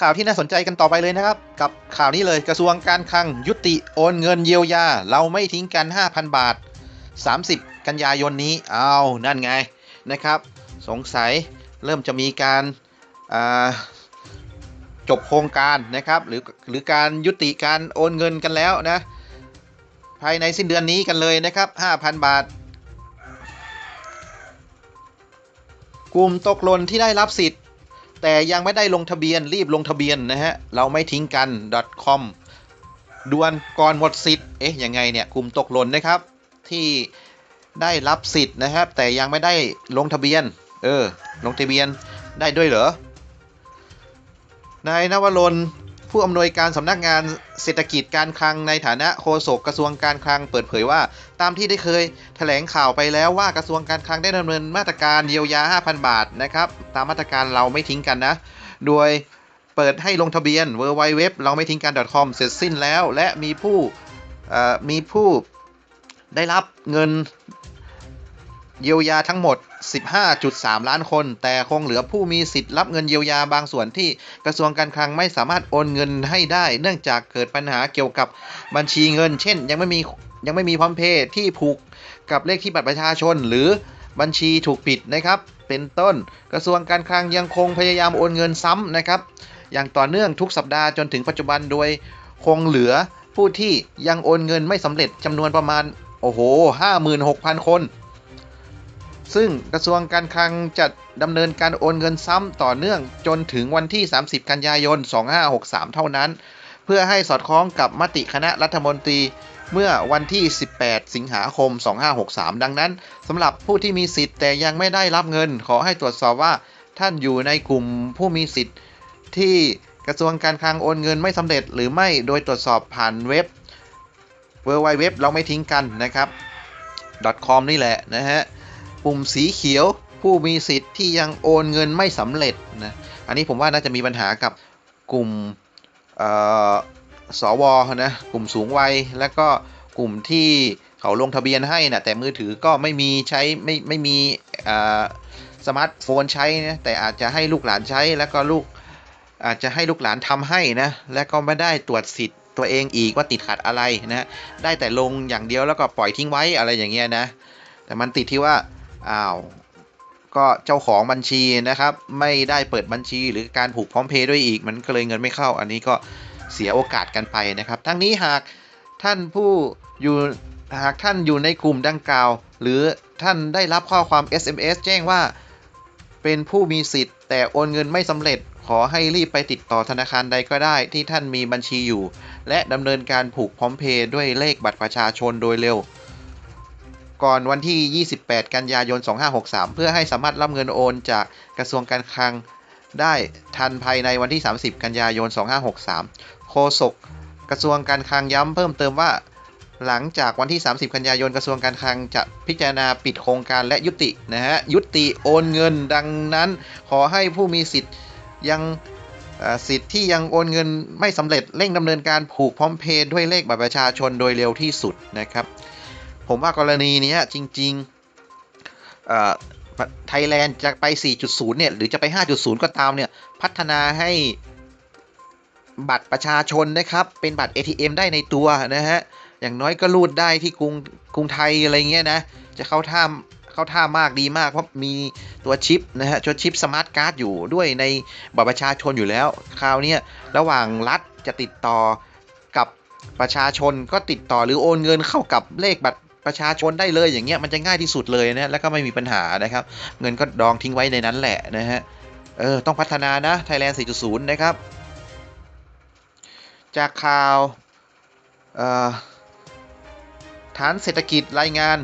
ข่าวที่น่าสนใจกันต่อไปเลยนะครับ กับข่าวนี้เลยกระทรวงการคลังยุติโอนเงินเยียวยา เราไม่ทิ้งกัน 5,000 บาท 30 กันยายนนี้เอานั่นไงนะครับ สงสัยเริ่มจะมีการจบโครงการนะครับหรือหรือการยุติการโอนเงินกันแล้วนะ ภายในสิ้นเดือนนี้กันเลยนะครับ 5,000 บาท กลุ่มตกหล่นที่ได้รับสิทธิ แต่ยังไม่ได้ลงทะเบียนรีบลงทะเบียนนะฮะ เราไม่ทิ้งกัน .com ด่วนก่อนหมดสิทธิ์ เอ๊ะ ยังไงเนี่ยกลุ่มตกหล่นนะครับ ที่ได้รับสิทธิ์นะครับ แต่ยังไม่ได้ลงทะเบียน เออ ลงทะเบียนได้ด้วยเหรอนายนวรน ผู้อำนวยการสำนักงานเศรษฐกิจการคลังในฐานะโฆษกกระทรวงการคลังเปิดเผยว่า ตามที่ได้เคยแถลงข่าวไปแล้วว่ากระทรวงการคลังได้ดำเนินมาตรการเยียวยา 5,000 บาทนะครับ ตามมาตรการเราไม่ทิ้งกันนะ โดยเปิดให้ลงทะเบียน w w w เราไม่ทิ้งกัน .com เสร็จสิ้นแล้ว และมีผู้มีผู้ได้รับเงิน เยียวยาทั้งหมด 15.3 ล้านคน แต่คงเหลือผู้มีสิทธิ์รับเงินเยียวยาบางส่วนที่กระทรวงการคลังไม่สามารถโอนเงินให้ได้ เนื่องจากเกิดปัญหาเกี่ยวกับบัญชีเงิน เช่น ยังไม่มียังไม่มีพร้อมเพย์ที่ผูกกับเลขที่บัตรประชาชน หรือบัญชีถูกปิดนะครับ เป็นต้น กระทรวงการคลังยังคงพยายามโอนเงินซ้ำนะครับ อย่างต่อเนื่องทุกสัปดาห์จนถึงปัจจุบันโดยคงเหลือผู้ที่ยังโอนเงินไม่สำเร็จจำนวนประมาณโอ้โห 56,000 คน ซึ่งกระทรวงการคลังจะดำเนินการโอนเงินซ้ำต่อเนื่องจนถึงวันที่ 30 กันยายน 2563 เท่านั้น เพื่อให้สอดคล้องกับมติคณะรัฐมนตรีเมื่อวันที่ 18 สิงหาคม 2563 ดังนั้นสำหรับผู้ที่มีสิทธิ์แต่ยังไม่ได้รับเงิน ขอให้ตรวจสอบว่าท่านอยู่ในกลุ่มผู้มีสิทธิ์ ที่กระทรวงการคลังโอนเงินไม่สำเร็จหรือไม่โดยตรวจสอบผ่านเว็บเว็บเว็บเราไม่ทิ้งกันนะครับ .com นี่แหละนะฮะ ปุ่มสีเขียว ผู้มีสิทธิ์ที่ยังโอนเงินไม่สำเร็จนะอันนี้ผมว่าน่าจะมีปัญหากับกลุ่มสวนะกลุ่มสูงวัยและก็กลุ่มที่เขาลงทะเบียนให้นะแต่มือถือก็ไม่มีใช้ไม่ไม่มีสมาร์ทโฟนใช้นะแต่อาจจะให้ลูกหลานใช้แล้วก็ลูกอาจจะให้ลูกหลานทำให้นะและก็ไม่ได้ตรวจสิทธิ์ตัวเองอีกว่าติดขัดอะไรนะได้แต่ลงอย่างเดียวแล้วก็ปล่อยทิ้งไว้อะไรอย่างเงี้ยนะแต่มันติดที่ว่า อ้าว ก็เจ้าของบัญชีนะครับ ไม่ได้เปิดบัญชีหรือการผูกพร้อมเพย์ด้วยอีก มันก็เลยเงินไม่เข้า อันนี้ก็เสียโอกาสกันไปนะครับ ทั้งนี้หากท่านผู้อยู่หากท่านอยู่ในกลุ่มดังกล่าว หรือท่านได้รับข้อความ SMS แจ้งว่า เป็นผู้มีสิทธิ์ แต่โอนเงินไม่สำเร็จขอให้รีบไปติดต่อธนาคารใดก็ได้ที่ท่านมีบัญชีอยู่ และดำเนินการผูกพร้อมเพย์ด้วยเลขบัตรประชาชนโดยเร็ว ก่อนวันที่ 28 กันยายน 2563 เพื่อให้สามารถรับเงินโอนจากกระทรวงการคลังได้ทันภายในวันที่ 30 กันยายน 2563 โฆษกกระทรวงการคลังย้ำเพิ่มเติมว่า หลังจากวันที่ 30 กันยายนกระทรวงการคลังจะพิจารณาปิดโครงการและยุตินะฮะยุติโอนเงินดังนั้น ขอให้ผู้มีสิทธิ์ยังสิทธิ์ที่ยังโอนเงินไม่สำเร็จเร่งดำเนินการผูกพร้อมเพย์ด้วยเลขบัตรประชาชนโดยเร็วที่สุดนะครับ ผมว่ากรณีนี้จริงๆไทยแลนด์จะไป 4.0 เนี่ย หรือจะไป 5.0 ก็ตามเนี่ย พัฒนาให้บัตรประชาชนนะครับ เป็นบัตร ATM ได้ในตัวนะฮะ อย่างน้อยก็รูดได้ที่กรุงกรุงไทยอะไรเงี้ยนะ จะเข้าท่าเข้าท่ามากดีมาก เพราะมีตัวชิปนะฮะตัวชิปสมาร์ทการ์ดอยู่ด้วยในบัตรประชาชนอยู่แล้ว คราวนี้ระหว่างรัฐจะติดต่อกับประชาชนก็ติดต่อหรือโอนเงินเข้ากับเลขบัตร ประชาชนได้เลยอย่างเงี้ยมันจะง่ายที่สุดเลยนะแล้วก็ไม่มีปัญหานะครับ เงินก็ดองทิ้งไว้ในนั้นแหละนะฮะเออต้องพัฒนานะ Thailand 4.0 นะครับ จากข่าวฐานเศรษฐกิจรายงาน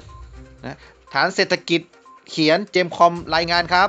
นะฐานเศรษฐกิจเขียนเจมคอมรายงานครับ